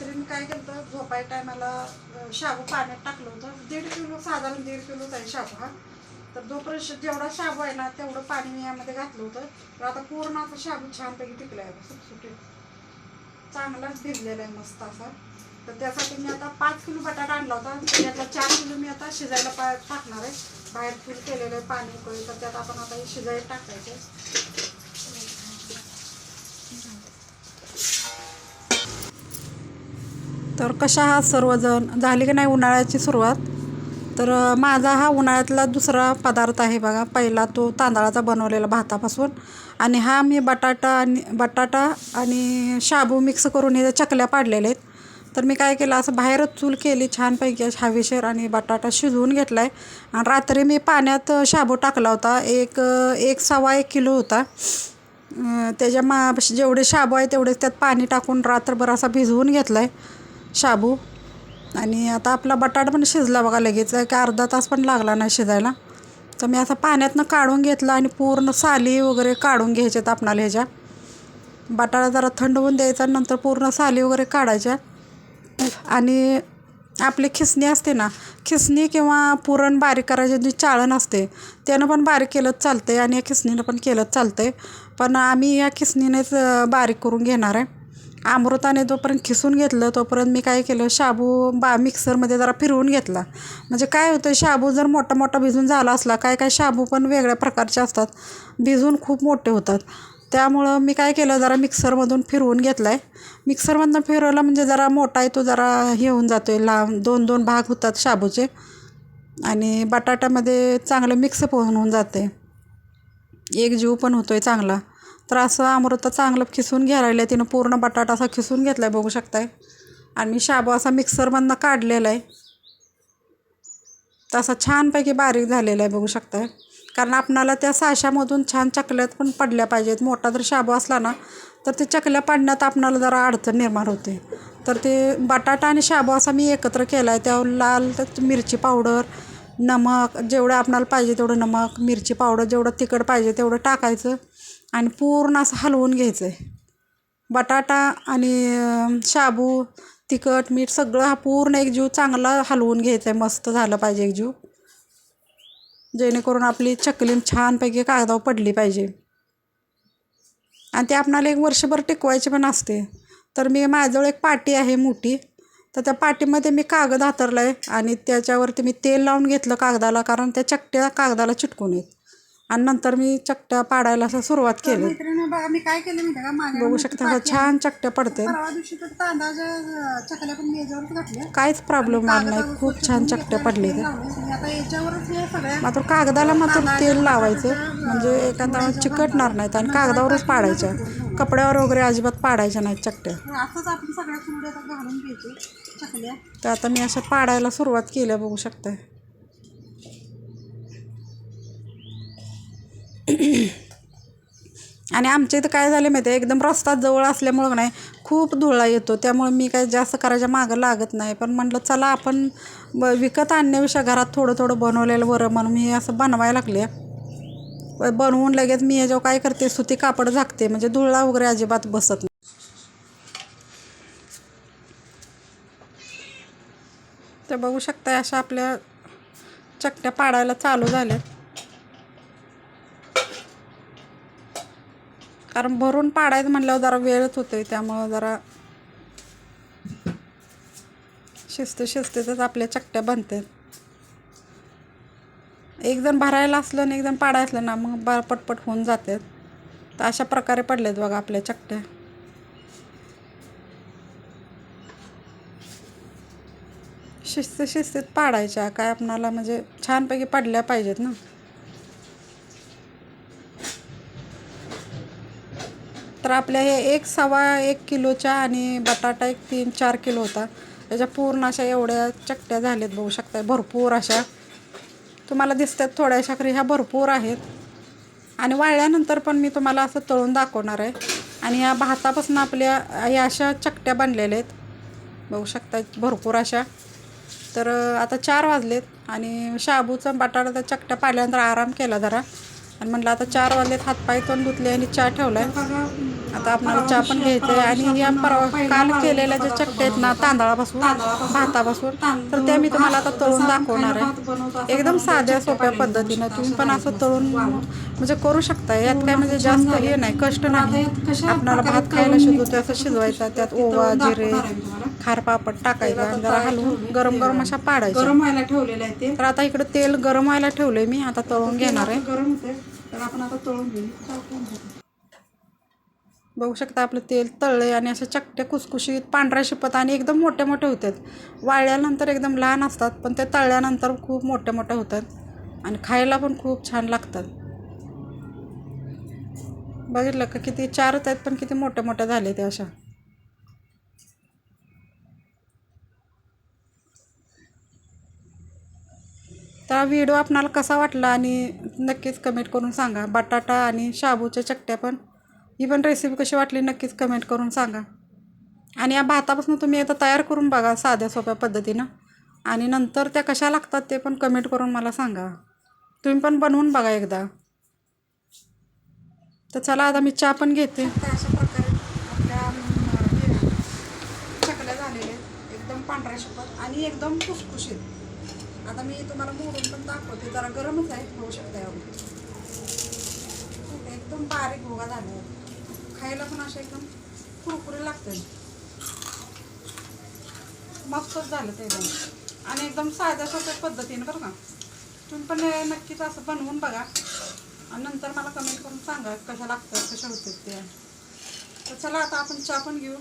रात्री मी काय केलं होतं झोपाय टायमाला शाबू पाण्यात टाकलं होतं. दीड किलो साधारण दीड किलोच आहे शाबू हा. तर जोपर्यंत जेवढा शाबू आहे ना तेवढं पाणी मी यामध्ये घातलं होतं. तर आता पूर्ण आता शाबू छानपैकी टिकला आहे सुटसुटीत. चांगलाच भिजलेला आहे मस्त असा. तर त्यासाठी मी आता पाच किलो बटाटा आणला होता. त्यातला चार किलो मी आता शिजायला पा टाकणार आहे. बाहेर फुल केलेलं आहे पाणी उकळी तर त्यात आपण आता हे शिजायला टाकायचं तर कशा आहात सर्वजण झाली की नाही उन्हाळ्याची सुरुवात? तर माझा हा उन्हाळ्यातला दुसरा पदार्थ आहे बघा. पहिला तो तांदळाचा बनवलेला भातापासून. आणि हा मी बटाटा आणि बटाटा आणि शाबू मिक्स करून हे चकल्या पाडलेल्या आहेत. तर मी काय केलं असं बाहेरच चूल केली छानपैकी अशी हवेशीर आणि बटाटा शिजवून घेतला आहे आणि रात्री मी पाण्यात शाबू टाकला होता. एक एक सव्वा एक किलो होता. त्याच्या मा जेवढे शाबू आहे तेवढेच त्यात पाणी टाकून रात्रभर असा भिजवून घेतला आहे शाबू. आणि आता आपला बटाटा पण शिजला बघा लगेच. एक अर्धा तास पण लागला नाही शिजायला. तर मी असं पाण्यातनं काढून घेतलं आणि पूर्ण साली वगैरे काढून घ्यायच्यात आपणाला ह्याच्या. बटाटा जरा थंड होऊन द्यायचा नंतर पूर्ण साली वगैरे काढायच्या. आणि आपली खिसणी असते ना खिसणी किंवा पुरण बारीक करायची जी चाळण असते त्यानं पण बारीक केलंच चालते आणि या खिसणीनं पण केलंच चालते पण आम्ही या खिसणीनेच बारीक करून घेणार आहे. अमृताने जोपर्यंत खिसून घेतलं तोपर्यंत मी काय केलं शाबू बा मिक्सरमध्ये जरा फिरवून घेतला. म्हणजे काय होतं शाबू जर मोठा मोठा भिजून झाला असला काय काय शाबू पण वेगळ्या प्रकारचे असतात. भिजून खूप मोठे होतात. त्यामुळं मी काय केलं जरा मिक्सरमधून फिरवून घेतला आहे मिक्सरमधनं फिरवलं म्हणजे जरा मोठा आहे तो जरा हे होऊन जातो आहे लांब दोन दोन भाग होतात शाबूचे. आणि बटाट्यामध्ये चांगलं मिक्स होऊन होऊन जाते एक जीव पण होतो आहे चांगला. तर असं अमृत चांगलं खिसून घ्यायला आहे तिनं पूर्ण बटाटा असा खिसून घेतला आहे बघू शकताय. आणि मी शाबू असा मिक्सरमधनं काढलेला आहे तसा छानपैकी बारीक झालेला आहे बघू शकताय. कारण आपणाला त्या साशामधून छान चकल्यात पण पडल्या पाहिजेत. मोठा जर शाबू असला ना तर ते चकल्या पाडण्यात आपणाला जरा अडचण निर्माण होते. तर ते बटाटा आणि शाबू असा मी एकत्र केला आहे त्यावर लाल तर मिरची पावडर नमक जेवढं आपणाला पाहिजे तेवढं नमक मिरची पावडर जेवढं तिखट पाहिजे तेवढं टाकायचं आणि पूर्ण असं हलवून घ्यायचं आहे बटाटा आणि शाबू तिखट मीठ सगळं हा पूर्ण एक जीव चांगला हलवून घ्यायचा आहे मस्त झालं पाहिजे एक जीव. जेणेकरून आपली चकली छानपैकी कागदावर पडली पाहिजे. आणि ते आपणाला एक वर्षभर टिकवायची पण असते. तर मी माझ्याजवळ एक पाटी आहे मोठी. तर त्या पाटीमध्ये मी कागद हातरला आहे आणि त्याच्यावरती मी तेल लावून घेतलं कागदाला कारण त्या चकट्या कागदाला चिटकून येत. आणि नंतर मी चकट्या पाडायला असं सुरुवात केली. बघा मी काय केलं माहिती का? माझ्या बघू शकता असं छान चकट्या पडते परवा दिवशी तर तांदळाच्या चकल्या पण मी याच्यावरच घातल्या. काहीच प्रॉब्लेम आला नाही. खूप छान चकट्या पडले ते लावले. आता याच्यावरच हे सगळ्या मात्र कागदाला मात्र तेल लावायचं. म्हणजे एखादा चिकटणार नाहीत आणि कागदावरच पाडायच्या कपड्यावर वगैरे अजिबात पाडायच्या नाहीत चकट्या असंच आपण सगळ्या कुरड्या आता घालून घ्यायचे चकल्या. तर आता मी अशा पाडायला सुरुवात केली आहे, बघू शकताय. आणि आमच्या इथं काय झालं माहिती आहे एकदम रस्ता जवळ असल्यामुळं नाही खूप धुळा येतो. त्यामुळे मी काय जास्त करायच्या मागं लागत नाही. पण म्हटलं चला आपण विकत आणण्यापेक्षा घरात थोडं थोडं बनवलेलं बरं म्हणून मी असं बनवायला लागले. बनवून लगेच मी याच्यावर काय करते सुती कापड झाकते म्हणजे धुळा वगैरे अजिबात बसत नाही. तर बघू शकता अशा आपल्या चकट्या पाडायला चालू झाल्या कारण भरून पाडायचं म्हटल्यावर जरा वेळच होते त्यामुळं जरा शिस्त शिस्तीतच आपल्या चकट्या बनतात एकजण भरायला असलं आणि एकजण पाडायला असलं ना मग बा पटपट होऊन जातात तर अशा प्रकारे पडलेत बघा आपल्या चकट्या शिस्त शिस्तीत पाडायच्या काय आपणाला म्हणजे छानपैकी पडल्या पाहिजेत ना. तर आपल्या हे एक सवा एक किलोच्या आणि बटाटा एक तीन चार किलो होता. त्याच्या पूर्ण अशा एवढ्या चकट्या झाल्यात बघू शकता भरपूर अशा. तुम्हाला दिसतात थोड्याशा खरी. ह्या भरपूर आहेत. आणि वाळल्यानंतर पण मी तुम्हाला असं तळून दाखवणार आहे. आणि या भातापासून आपल्या या अशा चकट्या बनलेल्या आहेत. बघू शकता भरपूर अशा. तर आता चार वाजलेत आणि शाबूचा बटाटा त्या चकट्या पाडल्यानंतर आराम केला जरा. आणि म्हटलं आता चार वाजलेत हातपाय तोंड धुतले आणि चहा ठेवला आहे आता आपल्याला चहा पण घ्यायचं आहे आणि या परवा काल केलेल्या ज्या चकट्या आहेत ना तांदळापासून भातापासून तर त्या मी तुम्हाला आता तळून दाखवणार आहे. एकदम साध्या सोप्या पद्धतीनं तुम्ही पण असं तळून म्हणजे करू शकता. यात काय म्हणजे जास्त हे नाही कष्ट नाही. आपल्याला भात खायला शिजवतो असं शिजवायचा. त्यात ओवा जिरे खार पापड टाकायचा आणि जरा हलवून गरम गरम अशा पाडायच्या. गरम व्हायला ठेवलेलं आहे ते. तर आता इकडे तेल गरम व्हायला ठेवलंय मी आता तळून घेणार आहे. गरम होते तर आपण आता तळून घेऊ. बघू शकता आपलं तेल तळले आणि असे चकटे कुसकुशीत पांढऱ्या शिपत आणि एकदम मोठे मोठे होतात. वाळल्यानंतर एकदम लहान असतात पण ते तळल्यानंतर खूप मोठे मोठे होतात आणि खायला पण खूप छान लागतात. बघितलं का किती चारच आहेत पण किती मोठे मोठे झाले ते अशा. तर व्हिडिओ आपणाला कसा वाटला आणि नक्कीच कमेंट करून सांगा. बटाटा आणि शाबूच्या चकट्या पण ही पण रेसिपी कशी वाटली नक्कीच कमेंट करून सांगा. आणि या भातापासून तुम्ही आता तयार करून बघा साध्या सोप्या पद्धतीनं. आणि नंतर त्या कशा लागतात ते पण कमेंट करून मला सांगा. तुम्ही पण बनवून बघा एकदा. तर चला आता मी चहा पण घेते. अशा प्रकारे आपल्या चकल्या झालेल्या आहेत. एकदम पांढऱ्या शपथ आणि एकदम खुसखुशीत. आता मी तुम्हाला मोडून पण दाखवते. जरा गरमच आहे होऊ शकते एकदम बारीक भोगा झाले खायला पण असे एकदम कुरकुरे लागतात. मस्तच झालं ते एकदम. आणि एकदम साध्या सोप्या पद्धतीने बरं का. तुम्ही पण नक्कीच असं बनवून बघा. आणि नंतर मला कमेंट करून सांगा कशा लागतात कशा होतात ते. तर चला आता आपण चहा पण घेऊ.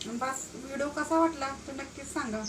आणि बस व्हिडिओ कसा वाटला ते नक्कीच सांगा.